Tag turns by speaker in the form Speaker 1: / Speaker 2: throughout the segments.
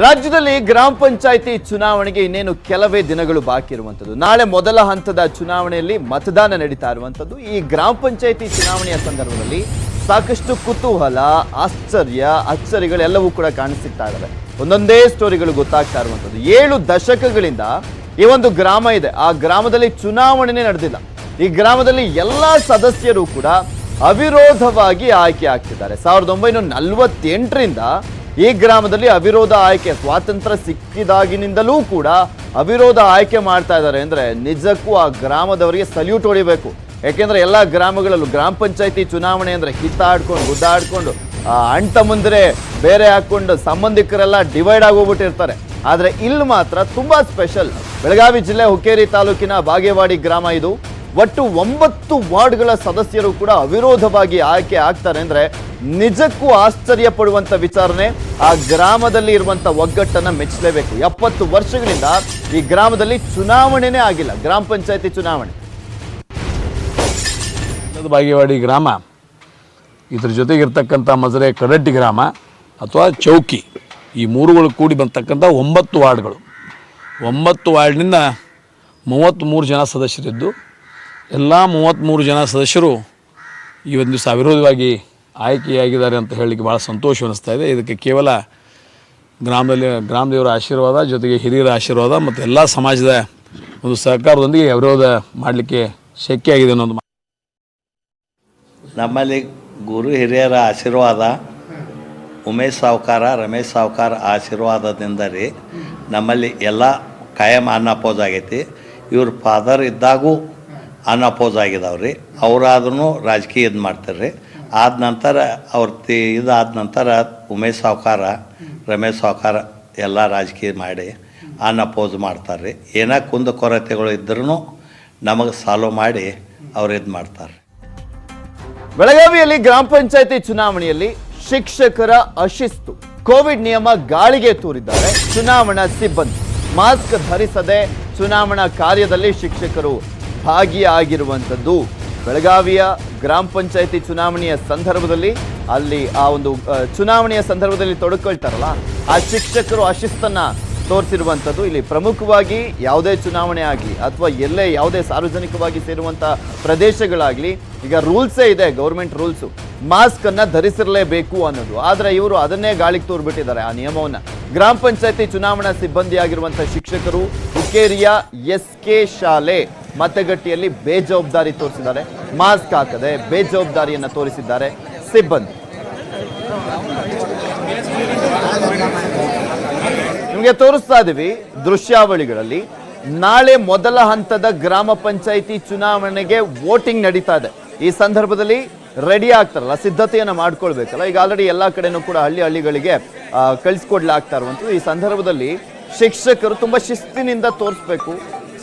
Speaker 1: ರಾಜ್ಯದಲ್ಲಿ ಗ್ರಾಮ ಪಂಚಾಯಿತಿ ಚುನಾವಣೆಗೆ ಇನ್ನೇನು ಕೆಲವೇ ದಿನಗಳು ಬಾಕಿ ಇರುವಂಥದ್ದು. ನಾಳೆ ಮೊದಲ ಹಂತದ ಚುನಾವಣೆಯಲ್ಲಿ ಮತದಾನ ನಡೀತಾ ಇರುವಂಥದ್ದು. ಈ ಗ್ರಾಮ ಪಂಚಾಯಿತಿ ಚುನಾವಣೆಯ ಸಂದರ್ಭದಲ್ಲಿ ಸಾಕಷ್ಟು ಕುತೂಹಲ, ಆಶ್ಚರ್ಯ ಅಚ್ಚರಿಗಳೆಲ್ಲವೂ ಕೂಡ ಕಾಣಿಸ್ತಾ ಇದಾವೆ ಒಂದೊಂದೇ ಸ್ಟೋರಿಗಳು ಗೊತ್ತಾಗ್ತಾ ಇರುವಂಥದ್ದು. ಏಳು ದಶಕಗಳಿಂದ ಈ ಒಂದು ಗ್ರಾಮ ಇದೆ. ಆ ಗ್ರಾಮದಲ್ಲಿ ಚುನಾವಣೆನೇ ನಡೆದಿಲ್ಲ. ಈ ಗ್ರಾಮದಲ್ಲಿ ಎಲ್ಲ ಸದಸ್ಯರು ಕೂಡ ಅವಿರೋಧವಾಗಿ ಆಯ್ಕೆ ಆಗ್ತಿದ್ದಾರೆ. ಸಾವಿರದ ಒಂಬೈನೂರ ನಲವತ್ತೆಂಟರಿಂದ ಈ ಗ್ರಾಮದಲ್ಲಿ ಅವಿರೋಧ ಆಯ್ಕೆ, ಸ್ವಾತಂತ್ರ್ಯ ಸಿಕ್ಕಿದಾಗಿನಿಂದಲೂ ಕೂಡ ಅವಿರೋಧ ಆಯ್ಕೆ ಮಾಡ್ತಾ ಇದ್ದಾರೆ ಅಂದ್ರೆ ನಿಜಕ್ಕೂ ಆ ಗ್ರಾಮದವರಿಗೆ ಸಲ್ಯೂಟ್ ಹೊಡಿಬೇಕು. ಯಾಕೆಂದ್ರೆ ಎಲ್ಲ ಗ್ರಾಮಗಳಲ್ಲೂ ಗ್ರಾಮ ಪಂಚಾಯತಿ ಚುನಾವಣೆ ಅಂದ್ರೆ ಕಿತ್ತಾಡ್ಕೊಂಡು ಗುದ್ದಾಡ್ಕೊಂಡು ಅಂಟ ತಮ್ಮಂದ್ರೆ ಬೇರೆ ಹಾಕೊಂಡು ಸಂಬಂಧಿಕರೆಲ್ಲ ಡಿವೈಡ್ ಆಗೋಗ್ಬಿಟ್ಟಿರ್ತಾರೆ. ಆದರೆ ಇಲ್ಲಿ ಮಾತ್ರ ತುಂಬಾ ಸ್ಪೆಷಲ್ ಬೆಳಗಾವಿ ಜಿಲ್ಲೆ ಹುಕ್ಕೇರಿ ತಾಲೂಕಿನ ಬಾಗೇವಾಡಿ ಗ್ರಾಮ ಇದು. ಒಟ್ಟು ಒಂಬತ್ತು ವಾರ್ಡ್ಗಳ ಸದಸ್ಯರು ಕೂಡ ಅವಿರೋಧವಾಗಿ ಆಯ್ಕೆ ಆಗ್ತಾರೆ ಅಂದ್ರೆ ನಿಜಕ್ಕೂ ಆಶ್ಚರ್ಯ ಪಡುವಂತ ವಿಚಾರಣೆ. ಆ ಗ್ರಾಮದಲ್ಲಿ ಇರುವಂತ ಒಗ್ಗಟ್ಟನ್ನ ಮೆಚ್ಚಲೇಬೇಕು. ಎಪ್ಪತ್ತು ವರ್ಷಗಳಿಂದ ಈ ಗ್ರಾಮದಲ್ಲಿ ಚುನಾವಣೆನೇ ಆಗಿಲ್ಲ. ಗ್ರಾಮ ಪಂಚಾಯತಿ ಚುನಾವಣೆ.
Speaker 2: ಬಾಗೇವಾಡಿ ಗ್ರಾಮ. ಇದ್ರ ಜೊತೆಗಿರ್ತಕ್ಕಂಥ ಮಜರೆ ಕಡಟ್ಟಿ ಗ್ರಾಮ ಅಥವಾ ಚೌಕಿ. ಈ ಮೂರುಗಳು ಕೂಡಿ ಬಂತಕ್ಕಂಥ ಒಂಬತ್ತು ವಾರ್ಡ್ಗಳು. ಒಂಬತ್ತು ವಾರ್ಡ್ನಿಂದ ಮೂವತ್ತ್ಮೂರು ಜನ ಸದಸ್ಯರಿದ್ದು ಎಲ್ಲ ಮೂವತ್ತ್ಮೂರು ಜನ ಸದಸ್ಯರು ಈ ಒಂದು ದಿವಸ ಅವಿರೋಧವಾಗಿ ಆಯ್ಕೆಯಾಗಿದ್ದಾರೆ ಅಂತ ಹೇಳಲಿಕ್ಕೆ ಭಾಳ ಸಂತೋಷ ಅನ್ನಿಸ್ತಾ ಇದೆ. ಇದಕ್ಕೆ ಕೇವಲ ಗ್ರಾಮದಲ್ಲಿ, ಗ್ರಾಮದೇವರ ಆಶೀರ್ವಾದ, ಜೊತೆಗೆ ಹಿರಿಯರ ಆಶೀರ್ವಾದ ಮತ್ತು ಎಲ್ಲ ಸಮಾಜದ ಒಂದು ಸಹಕಾರದೊಂದಿಗೆ ಅವಿರೋಧ ಮಾಡಲಿಕ್ಕೆ ಶಕ್ಯ ಆಗಿದೆ ಅನ್ನೋದು
Speaker 3: ನಮ್ಮಲ್ಲಿ ಗುರು ಹಿರಿಯರ ಆಶೀರ್ವಾದ, ಉಮೇಶ್ ಸಾವ್ಕಾರ, ರಮೇಶ್ ಸಾವ್ಕಾರ ಆಶೀರ್ವಾದದಿಂದ ರೀ ನಮ್ಮಲ್ಲಿ ಎಲ್ಲ ಕಾಯಂ ಅನ್ನಪೋಸ್ ಆಗೈತಿ. ಇವ್ರ ಫಾದರ್ ಇದ್ದಾಗೂ ಅನ್ಅಪೋಸ್ ಆಗಿದಾವೆ ರೀ ಅವರಾದ್ರೂ ರಾಜಕೀಯ ಇದು ಮಾಡ್ತಾರೆ ರೀ ಆದ ನಂತರ ಅವ್ರ ತಿ ಇದಾದ ನಂತರ ಉಮೇಶ್ ಸಾವ್ಕಾರ, ರಮೇಶ್ ಸಾವ್ಕಾರ ಎಲ್ಲ ರಾಜಕೀಯ ಮಾಡಿ ಅನ್ಅಪೋಸ್ ಮಾಡ್ತಾರೆ ರೀ ಏನೇ ಕುಂದು ಕೊರತೆಗಳು ಇದ್ರೂ ನಮಗೆ ಸಾಲ್ವ್ ಮಾಡಿ ಅವ್ರು ಇದು ಮಾಡ್ತಾರೆ
Speaker 1: ಬೆಳಗಾವಿಯಲ್ಲಿ ಗ್ರಾಮ ಪಂಚಾಯತಿ ಚುನಾವಣೆಯಲ್ಲಿ ಶಿಕ್ಷಕರ ಅಶಿಸ್ತು. ಕೋವಿಡ್ ನಿಯಮ ಗಾಳಿಗೆ ತೂರಿದ್ದಾರೆ ಚುನಾವಣಾ ಸಿಬ್ಬಂದಿ. ಮಾಸ್ಕ್ ಧರಿಸದೆ ಚುನಾವಣಾ ಕಾರ್ಯದಲ್ಲಿ ಶಿಕ್ಷಕರು ಭಾಗಿಯಾಗಿರುವಂಥದ್ದು. ಬೆಳಗಾವಿಯ ಗ್ರಾಮ ಪಂಚಾಯಿತಿ ಚುನಾವಣೆಯ ಸಂದರ್ಭದಲ್ಲಿ ಅಲ್ಲಿ ಆ ಒಂದು ಚುನಾವಣೆಯ ಸಂದರ್ಭದಲ್ಲಿ ತೊಡಕೊಳ್ತಾರಲ್ಲ, ಆ ಶಿಕ್ಷಕರು ಅಶಿಸ್ತನ್ನ ತೋರಿಸಿರುವಂಥದ್ದು. ಇಲ್ಲಿ ಪ್ರಮುಖವಾಗಿ ಯಾವುದೇ ಚುನಾವಣೆ ಆಗಲಿ ಅಥವಾ ಎಲ್ಲೇ ಯಾವುದೇ ಸಾರ್ವಜನಿಕವಾಗಿ ಸೇರುವಂಥ ಪ್ರದೇಶಗಳಾಗಲಿ, ಈಗ ರೂಲ್ಸೇ ಇದೆ, ಗೌರ್ಮೆಂಟ್ ರೂಲ್ಸು. ಮಾಸ್ಕ್ ಅನ್ನ ಧರಿಸಿರಲೇಬೇಕು ಅನ್ನೋದು. ಆದರೆ ಇವರು ಅದನ್ನೇ ಗಾಳಿಗೆ ತೋರ್ಬಿಟ್ಟಿದ್ದಾರೆ ಆ ನಿಯಮವನ್ನ. ಗ್ರಾಮ ಪಂಚಾಯತಿ ಚುನಾವಣಾ ಸಿಬ್ಬಂದಿಯಾಗಿರುವಂಥ ಶಿಕ್ಷಕರು ಹುಕ್ಕೇರಿಯ ಎಸ್ ಕೆ ಶಾಲೆ. ಮತಗಟ್ಟೆಯಲ್ಲಿ ಬೇಜವಾಬ್ದಾರಿ ತೋರಿಸಿದ್ದಾರೆ. ಮಾಸ್ಕ್ ಹಾಕದೆ ಬೇಜವಾಬ್ದಾರಿಯನ್ನು ತೋರಿಸಿದ್ದಾರೆ ಸಿಬ್ಬಂದಿ. ನಿಮಗೆ ತೋರಿಸ್ತಾ ಇದೀವಿ ದೃಶ್ಯಾವಳಿಗಳಲ್ಲಿ ನಾಳೆ ಮೊದಲ ಹಂತದ ಗ್ರಾಮ ಪಂಚಾಯಿತಿ ಚುನಾವಣೆಗೆ ವೋಟಿಂಗ್ ನಡೀತಾ ಇದೆ. ಈ ಸಂದರ್ಭದಲ್ಲಿ ರೆಡಿ ಆಗ್ತಾರಲ್ಲ, ಸಿದ್ಧತೆಯನ್ನು ಮಾಡ್ಕೊಳ್ಬೇಕಲ್ಲ. ಈಗ ಆಲ್ರೆಡಿ ಎಲ್ಲ ಕಡೆನೂ ಕೂಡ ಹಳ್ಳಿ ಹಳ್ಳಿಗಳಿಗೆ ಕಳಿಸ್ಕೊಡ್ಲಾಗ್ತಾ ಇರುವಂಥದ್ದು ಈ ಸಂದರ್ಭದಲ್ಲಿ ಶಿಕ್ಷಕರು ತುಂಬಾ ಶಿಸ್ತಿನಿಂದ ತೋರಿಸ್ಬೇಕು.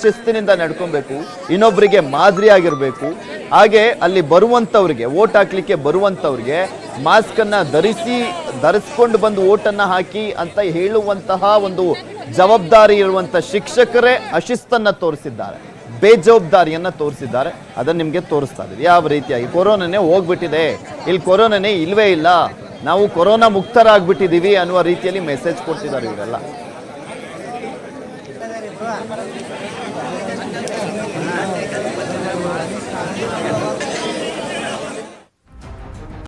Speaker 1: ಶಿಸ್ತಿನಿಂದ ನಡ್ಕೊಬೇಕು ಇನ್ನೊಬ್ಬರಿಗೆ ಮಾದರಿಯಾಗಿರಬೇಕು. ಹಾಗೆ ಅಲ್ಲಿ ಬರುವಂಥವ್ರಿಗೆ, ಓಟ್ ಹಾಕ್ಲಿಕ್ಕೆ ಬರುವಂಥವ್ರಿಗೆ ಮಾಸ್ಕನ್ನು ಧರಿಸಿ, ಧರಿಸ್ಕೊಂಡು ಬಂದು ಓಟನ್ನು ಹಾಕಿ ಅಂತ ಹೇಳುವಂತಹ ಒಂದು ಜವಾಬ್ದಾರಿ ಇರುವಂಥ ಶಿಕ್ಷಕರೇ ಅಶಿಸ್ತನ್ನು ತೋರಿಸಿದ್ದಾರೆ, ಬೇಜವಾಬ್ದಾರಿಯನ್ನು ತೋರಿಸಿದ್ದಾರೆ. ಅದನ್ನು ನಿಮಗೆ ತೋರಿಸ್ತಾ ಇದ್ದೀವಿ. ಯಾವ ರೀತಿಯಾಗಿ? ಕೊರೋನಾನೇ ಹೋಗ್ಬಿಟ್ಟಿದೆ. ಇಲ್ಲಿ ಕೊರೋನಾನೇ ಇಲ್ಲವೇ ಇಲ್ಲ. ನಾವು ಕೊರೋನಾ ಮುಕ್ತರಾಗ್ಬಿಟ್ಟಿದ್ದೀವಿ ಅನ್ನುವ ರೀತಿಯಲ್ಲಿ ಮೆಸೇಜ್ ಕೊಡ್ತಿದ್ದಾರೆ ಇವರೆಲ್ಲ. Thank you.